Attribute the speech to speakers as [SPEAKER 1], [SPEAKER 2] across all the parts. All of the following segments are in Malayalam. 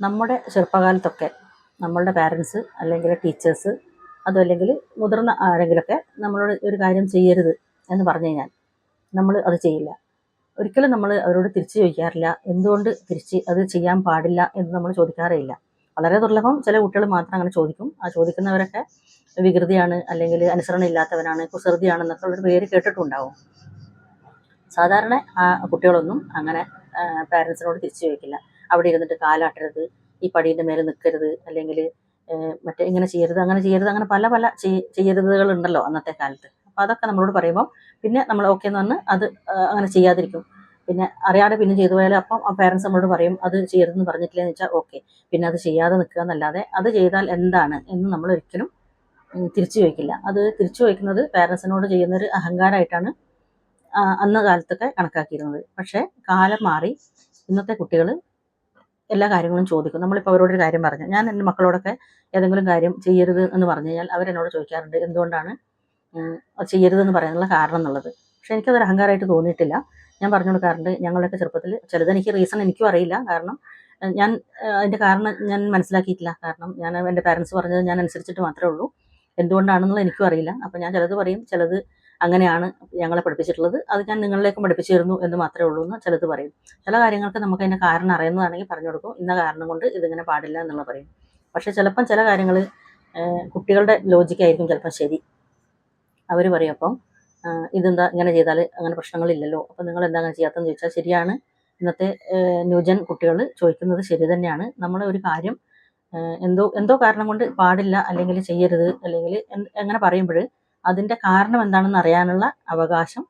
[SPEAKER 1] നമ്മുടെ ചെറുപ്പകാലത്തൊക്കെ നമ്മളുടെ പാരൻസ് അല്ലെങ്കിൽ ടീച്ചേഴ്സ് അതും അല്ലെങ്കിൽ മുതിർന്ന ആരെങ്കിലുമൊക്കെ നമ്മളോട് ഒരു കാര്യം ചെയ്യരുത് എന്ന് പറഞ്ഞു കഴിഞ്ഞാൽ നമ്മൾ അത് ചെയ്യില്ല. ഒരിക്കലും നമ്മൾ അവരോട് തിരിച്ചു ചോദിക്കാറില്ല. എന്തുകൊണ്ട് തിരിച്ച് അത് ചെയ്യാൻ പാടില്ല എന്ന് നമ്മൾ ചോദിക്കാറേ ഇല്ല. വളരെ ദുർലഭം ചില കുട്ടികൾ മാത്രം അങ്ങനെ ചോദിക്കും. ആ ചോദിക്കുന്നവരൊക്കെ വികൃതിയാണ് അല്ലെങ്കിൽ അനുസരണ ഇല്ലാത്തവനാണ് കുസൃതിയാണെന്നൊക്കെ ഉള്ളൊരു പേര് കേട്ടിട്ടുണ്ടാവും. സാധാരണ ആ കുട്ടികളൊന്നും അങ്ങനെ പാരൻസിനോട് തിരിച്ചു ചോദിക്കില്ല. അവിടെ ഇരുന്നിട്ട് കാലാട്ടരുത് ഈ പടിയുടെ മേലെ നിൽക്കരുത് അല്ലെങ്കിൽ മറ്റേ ഇങ്ങനെ ചെയ്യരുത് അങ്ങനെ ചെയ്യരുത് അങ്ങനെ പല പല ചെയ്യരുതുകൾ ഉണ്ടല്ലോ അന്നത്തെ കാലത്ത്. അപ്പോൾ അതൊക്കെ നമ്മളോട് പറയുമ്പോൾ പിന്നെ നമ്മൾ ഓക്കെ എന്ന് പറഞ്ഞ് അത് അങ്ങനെ ചെയ്യാതിരിക്കും. പിന്നെ അറിയാതെ പിന്നെ ചെയ്തു പോയാൽ അപ്പം ആ പേരൻസ് നമ്മളോട് പറയും അത് ചെയ്യരുതെന്ന് പറഞ്ഞിട്ടില്ലെന്ന് വെച്ചാൽ ഓക്കെ പിന്നെ അത് ചെയ്യാതെ നിൽക്കുക എന്നല്ലാതെ അത് ചെയ്താൽ എന്താണ്? എന്ന് നമ്മൾ ഒരിക്കലും തിരിച്ചു ചോദിക്കില്ല. അത് തിരിച്ചു ചോദിക്കുന്നത് പേരൻസിനോട് ചെയ്യുന്നൊരു അഹങ്കാരമായിട്ടാണ് അന്ന് കാലത്തൊക്കെ കണക്കാക്കിയിരുന്നത്. പക്ഷേ കാലം മാറി ഇന്നത്തെ കുട്ടികൾ എല്ലാ കാര്യങ്ങളും ചോദിക്കും. നമ്മളിപ്പോൾ ഒരു കാര്യം പറഞ്ഞു. ഞാൻ എന്റെ മക്കളോടൊക്കെ ഏതെങ്കിലും കാര്യം ചെയ്യരുത് എന്ന് പറഞ്ഞു കഴിഞ്ഞാൽ അവരെന്നോട് ചോദിക്കാറുണ്ട് എന്തുകൊണ്ടാണ് അത് ചെയ്യരുതെന്ന് പറയാനുള്ള കാരണം എന്നുള്ളത്. പക്ഷെ എനിക്കതൊരു അഹങ്കാരമായിട്ട് തോന്നിയിട്ടില്ല. ഞാൻ പറഞ്ഞു കൊടുക്കാറുണ്ട് ഞങ്ങളുടെയൊക്കെ ചെറുപ്പത്തിൽ ചിലത് എനിക്ക് റീസൺ എനിക്കും അറിയില്ല. കാരണം ഞാൻ അതിന്റെ കാരണം ഞാൻ മനസ്സിലാക്കിയിട്ടില്ല. കാരണം ഞാൻ എന്റെ പാരൻസ് പറഞ്ഞത് ഞാൻ അനുസരിച്ചിട്ട് മാത്രമേ ഉള്ളൂ. എന്തുകൊണ്ടാണെന്നുള്ളത് എനിക്കും അറിയില്ല. അപ്പോൾ ഞാൻ ചിലത് പറയും ചിലത് അങ്ങനെയാണ് ഞങ്ങളെ പഠിപ്പിച്ചിട്ടുള്ളത്. അത് ഞാൻ നിങ്ങളിലേക്കും പഠിപ്പിച്ചു തരുന്നു എന്ന് മാത്രമേ ഉള്ളൂ എന്ന് ചിലത് പറയും. ചില കാര്യങ്ങൾക്ക് നമുക്ക് അതിന്റെ കാരണം അറിയുന്നതാണെങ്കിൽ പറഞ്ഞു കൊടുക്കും. ഇന്ന കാരണം കൊണ്ട് ഇതിങ്ങനെ പാടില്ല എന്നുള്ള പറയും. പക്ഷെ ചിലപ്പം ചില കാര്യങ്ങൾ കുട്ടികളുടെ ലോജിക്കായിരിക്കും ചിലപ്പം ശരി. അവർ പറയും അപ്പം ഇതെന്താ ഇങ്ങനെ ചെയ്താൽ അങ്ങനെ പ്രശ്നങ്ങളില്ലല്ലോ. അപ്പം നിങ്ങൾ എന്താ അങ്ങനെ ചെയ്യാത്തതെന്ന് ചോദിച്ചാൽ ശരിയാണ്. ഇന്നത്തെ ന്യൂജൻ കുട്ടികൾ ചോദിക്കുന്നത് ശരി തന്നെയാണ്. നമ്മളെ ഒരു കാര്യം എന്തോ എന്തോ കാരണം കൊണ്ട് പാടില്ല അല്ലെങ്കിൽ ചെയ്യരുത് അല്ലെങ്കിൽ എങ്ങനെ പറയുമ്പോൾ അതിന്റെ കാരണം എന്താണെന്ന് അറിയാനുള്ള അവകാശം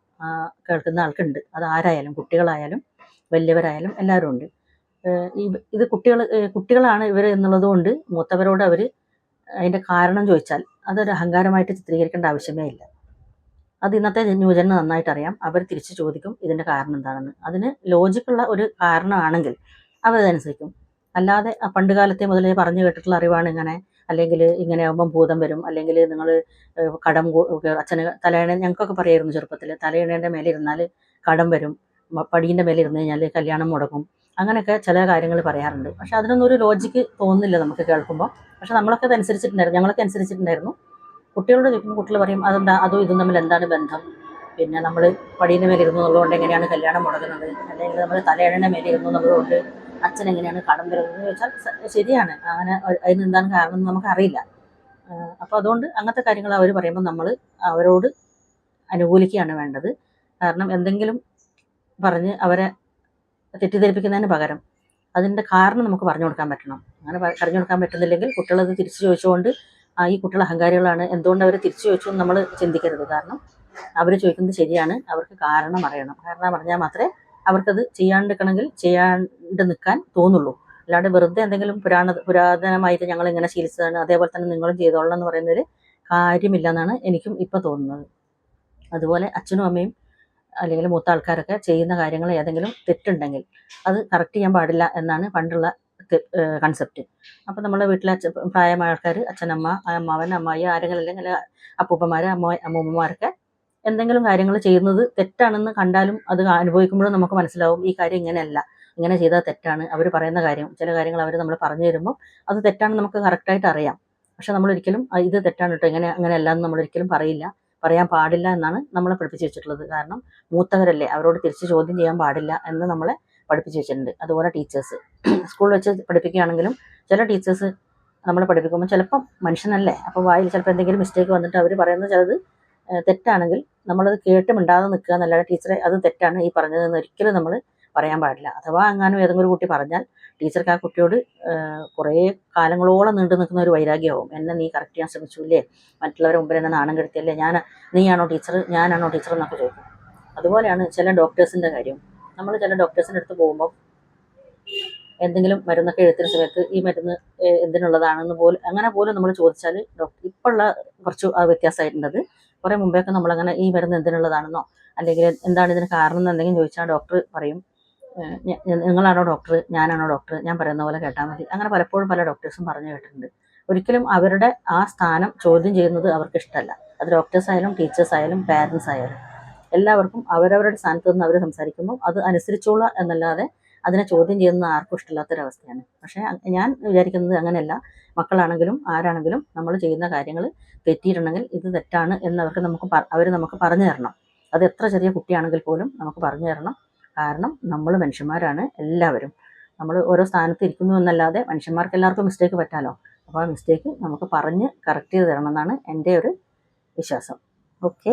[SPEAKER 1] കേൾക്കുന്ന ആൾക്കുണ്ട്. അത് ആരായാലും കുട്ടികളായാലും വലിയവരായാലും എല്ലാവരും ഉണ്ട്. ഈ ഇത് കുട്ടികൾ കുട്ടികളാണ് ഇവർ എന്നുള്ളത് കൊണ്ട് മൂത്തവരോട് അവർ അതിന്റെ കാരണം ചോദിച്ചാൽ അതൊരു അഹങ്കാരമായിട്ട് ചിത്രീകരിക്കേണ്ട ആവശ്യമേ ഇല്ല. അത് ഇന്നത്തെ ന്യൂജന് നന്നായിട്ട് അറിയാം അവർ തിരിച്ച് ചോദിക്കും ഇതിന്റെ കാരണം എന്താണെന്ന്. അതിന് ലോജിക്കുള്ള ഒരു കാരണമാണെങ്കിൽ അവരതനുസരിക്കും. അല്ലാതെ പണ്ട് കാലത്തെ മുതലേ പറഞ്ഞു കേട്ടിട്ടുള്ള അറിവാണ് ഇങ്ങനെ അല്ലെങ്കിൽ ഇങ്ങനെ ആകുമ്പം ഭൂതം വരും. അല്ലെങ്കിൽ നിങ്ങൾ കടം അച്ഛന് തലയണ ഞങ്ങൾക്കൊക്കെ പറയായിരുന്നു ചെറുപ്പത്തിൽ തലയണേന്റെ മേലെ ഇരുന്നാൽ കടം വരും. പടീന്റെ മേലെ ഇരുന്ന് കഴിഞ്ഞാൽ കല്യാണം മുടക്കും അങ്ങനെയൊക്കെ ചില കാര്യങ്ങൾ പറയാറുണ്ട്. പക്ഷെ അതിനൊന്നും ഒരു ലോജിക്ക് തോന്നുന്നില്ല നമുക്ക് കേൾക്കുമ്പോൾ പക്ഷെ നമ്മളൊക്കെ അത് അനുസരിച്ചിട്ടുണ്ടായിരുന്നു ഞങ്ങളൊക്കെ അനുസരിച്ചിട്ടുണ്ടായിരുന്നു. കുട്ടികളോട് ചോദിക്കുമ്പോൾ കുട്ടികൾ പറയും അതെന്താ അതോ ഇതും തമ്മിൽ എന്താണ് ബന്ധം? പിന്നെ നമ്മൾ പടീന്റെ മേലെ ഇരുന്നു എങ്ങനെയാണ് കല്യാണം മുടങ്ങുന്നത്? അല്ലെങ്കിൽ നമ്മൾ തലയണേന്റെ മേലെ ഇരുന്നു എന്നുള്ളതുകൊണ്ട് അച്ഛൻ എങ്ങനെയാണ് കടം വരുന്നത് എന്ന് ചോദിച്ചാൽ ശരിയാണ്. അങ്ങനെ അ- അതിന് എന്താണ് കാരണം എന്ന് നമുക്കറിയില്ല. അപ്പോൾ അതുകൊണ്ട് അങ്ങനത്തെ കാര്യങ്ങൾ അവർ പറയുമ്പോൾ നമ്മൾ അവരോട് അനുകൂലിക്കുകയാണ് വേണ്ടത്. കാരണം എന്തെങ്കിലും പറഞ്ഞ് അവരെ തെറ്റിദ്ധരിപ്പിക്കുന്നതിന് പകരം അതിന്റെ കാരണം നമുക്ക് പറഞ്ഞു കൊടുക്കാൻ പറ്റണം. അങ്ങനെ പറഞ്ഞു കൊടുക്കാൻ പറ്റുന്നില്ലെങ്കിൽ കുട്ടികളത് തിരിച്ചു ചോദിച്ചുകൊണ്ട് ഈ കുട്ടികൾ അഹങ്കാരികളാണ്. എന്തുകൊണ്ട് അവർ തിരിച്ചു ചോദിച്ചു നമ്മൾ ചിന്തിക്കരുത്. കാരണം അവർ ചോദിക്കുന്നത് ശരിയാണ്. അവർക്ക് കാരണം അറിയണം. കാരണം പറഞ്ഞാൽ മാത്രമേ അവർക്കത് ചെയ്യാണ്ടിരിക്കണമെങ്കിൽ ചെയ്യാണ്ട് നിൽക്കാൻ തോന്നുള്ളൂ. അല്ലാണ്ട് വെറുതെ എന്തെങ്കിലും പുരാണ പുരാതനമായിട്ട് ഞങ്ങൾ ഇങ്ങനെ ശീലിച്ചതാണ്. അതേപോലെ തന്നെ നിങ്ങളും ചെയ്തോളണം എന്ന് പറയുന്നതിൽ കാര്യമില്ല എന്നാണ് എനിക്കും ഇപ്പം തോന്നുന്നത്. അതുപോലെ അച്ഛനും അമ്മയും അല്ലെങ്കിൽ മൂത്ത ആൾക്കാരൊക്കെ ചെയ്യുന്ന കാര്യങ്ങൾ ഏതെങ്കിലും തെറ്റുണ്ടെങ്കിൽ അത് കറക്റ്റ് ചെയ്യാൻ പാടില്ല എന്നാണ് പണ്ടുള്ള കൺസെപ്റ്റ് അപ്പം നമ്മുടെ വീട്ടിലെ അച്ഛ പ്രായമായ ആൾക്കാർ അച്ഛനമ്മ അമ്മാവൻ അമ്മായി ആരെങ്കിലും അല്ലെങ്കിൽ അപ്പൂപ്പന്മാർ അമ്മ അമ്മൂമ്മമാരൊക്കെ എന്തെങ്കിലും കാര്യങ്ങൾ ചെയ്യുന്നത് തെറ്റാണെന്ന് കണ്ടാലും അത് അനുഭവിക്കുമ്പോഴും നമുക്ക് മനസ്സിലാവും ഈ കാര്യം ഇങ്ങനെയല്ല. ഇങ്ങനെ ചെയ്താൽ തെറ്റാണ്. അവർ പറയുന്ന കാര്യം ചില കാര്യങ്ങൾ അവർ നമ്മൾ പറഞ്ഞു തരുമ്പോൾ അത് തെറ്റാണെന്ന് നമുക്ക് കറക്റ്റായിട്ട് അറിയാം. പക്ഷെ നമ്മൾ ഒരിക്കലും ഇത് തെറ്റാണ് കേട്ടോ ഇങ്ങനെ അങ്ങനെയല്ല എന്ന് നമ്മളൊരിക്കലും പറയില്ല. പറയാൻ പാടില്ല എന്നാണ് നമ്മളെ പഠിപ്പിച്ച് വെച്ചിട്ടുള്ളത്. കാരണം മൂത്തവരല്ലേ അവരോട് തിരിച്ച് ചോദ്യം ചെയ്യാൻ പാടില്ല എന്ന് നമ്മളെ പഠിപ്പിച്ച് വെച്ചിട്ടുണ്ട്. അതുപോലെ ടീച്ചേഴ്സ്. സ്കൂളിൽ വെച്ച് പഠിപ്പിക്കുകയാണെങ്കിലും ചില ടീച്ചേഴ്സ് നമ്മളെ പഠിപ്പിക്കുമ്പോൾ ചിലപ്പം മനുഷ്യനല്ലേ അപ്പോൾ വായിൽ ചിലപ്പോൾ എന്തെങ്കിലും മിസ്റ്റേക്ക് വന്നിട്ട് അവർ പറയുന്ന ചിലത് തെറ്റാണെങ്കിൽ നമ്മളത് കേട്ട് മിണ്ടാതെ നിൽക്കുക എന്നല്ലാതെ ടീച്ചറെ അത് തെറ്റാണ് ഈ പറഞ്ഞതെന്ന് ഒരിക്കലും നമ്മൾ പറയാൻ പാടില്ല. അഥവാ എങ്ങാനും ഏതെങ്കിലും ഒരു കുട്ടി പറഞ്ഞാൽ ടീച്ചർക്ക് ആ കുട്ടിയോട് കുറേ കാലങ്ങളോളം നീണ്ടു നിൽക്കുന്ന ഒരു വൈരാഗ്യമാവും. എന്നെ നീ കറക്റ്റ് ചെയ്യാൻ ശ്രമിച്ചില്ലേ? മറ്റുള്ളവരെ മുമ്പിൽ എന്നെ നാണം കെടുത്തിയല്ലേ? ഞാൻ നീയാണോ ടീച്ചർ? ഞാനാണോ ടീച്ചർ? എന്നൊക്കെ ചോദിക്കും. അതുപോലെയാണ് ചില ഡോക്ടേഴ്സിന്റെ കാര്യം നമ്മൾ ചില ഡോക്ടേഴ്സിന്റെ അടുത്ത് പോകുമ്പോൾ എന്തെങ്കിലും മരുന്നൊക്കെ എഴുത്തുന്ന സമയത്ത് ഈ മരുന്ന് എന്തിനുള്ളതാണെന്ന് പോലും അങ്ങനെ പോലും നമ്മൾ ചോദിച്ചാൽ ഡോക്ടർ ഇപ്പോഴുള്ള കുറച്ച് വ്യത്യാസമായിട്ടുണ്ടത് കുറേ മുമ്പേയൊക്കെ നമ്മളങ്ങനെ ഈ മരുന്ന് എന്തിനുള്ളതാണെന്നോ അല്ലെങ്കിൽ എന്താണ് ഇതിന് കാരണം എന്ന് എന്തെങ്കിലും ചോദിച്ചാൽ ഡോക്ടർ പറയും നിങ്ങളാണോ ഡോക്ടർ ഞാനാണോ ഡോക്ടർ ഞാൻ പറയുന്ന പോലെ കേട്ടാൽ മതി. അങ്ങനെ പലപ്പോഴും പല ഡോക്ടേഴ്സും പറഞ്ഞു കേട്ടിട്ടുണ്ട്. ഒരിക്കലും അവരുടെ ആ സ്ഥാനം ചോദ്യം ചെയ്യുന്നത് അവർക്ക് ഇഷ്ടമല്ല അത് ഡോക്ടേഴ്സ് ആയാലും ടീച്ചേഴ്സ് ആയാലും പാരൻസ് ആയാലും. എല്ലാവർക്കും അവരവരുടെ സ്ഥാനത്ത് നിന്ന് അവർ സംസാരിക്കുമ്പോൾ അത് അനുസരിച്ചോളുക എന്നല്ലാതെ അതിനെ ചോദ്യം ചെയ്യുന്ന ആർക്കും ഇഷ്ടമില്ലാത്തൊരവസ്ഥയാണ്. പക്ഷേ ഞാൻ വിചാരിക്കുന്നത് അങ്ങനെയല്ല. മക്കളാണെങ്കിലും ആരാണെങ്കിലും നമ്മൾ ചെയ്യുന്ന കാര്യങ്ങൾ തെറ്റിയിട്ടുണ്ടെങ്കിൽ ഇത് തെറ്റാണ് എന്നവർക്ക് നമുക്ക് അവർ നമുക്ക് പറഞ്ഞു തരണം. അത് എത്ര ചെറിയ കുട്ടിയാണെങ്കിൽ പോലും നമുക്ക് പറഞ്ഞു തരണം. കാരണം നമ്മൾ മനുഷ്യന്മാരാണ് എല്ലാവരും. നമ്മൾ ഓരോ സ്ഥാനത്ത് ഇരിക്കുന്നു എന്നല്ലാതെ മനുഷ്യന്മാർക്ക് എല്ലാവർക്കും മിസ്റ്റേക്ക് പറ്റാലോ? അപ്പോൾ ആ മിസ്റ്റേക്ക് നമുക്ക് പറഞ്ഞ് കറക്റ്റ് ചെയ്ത് തരണം എന്നാണ് എന്റെ ഒരു വിശ്വാസം. ഓക്കെ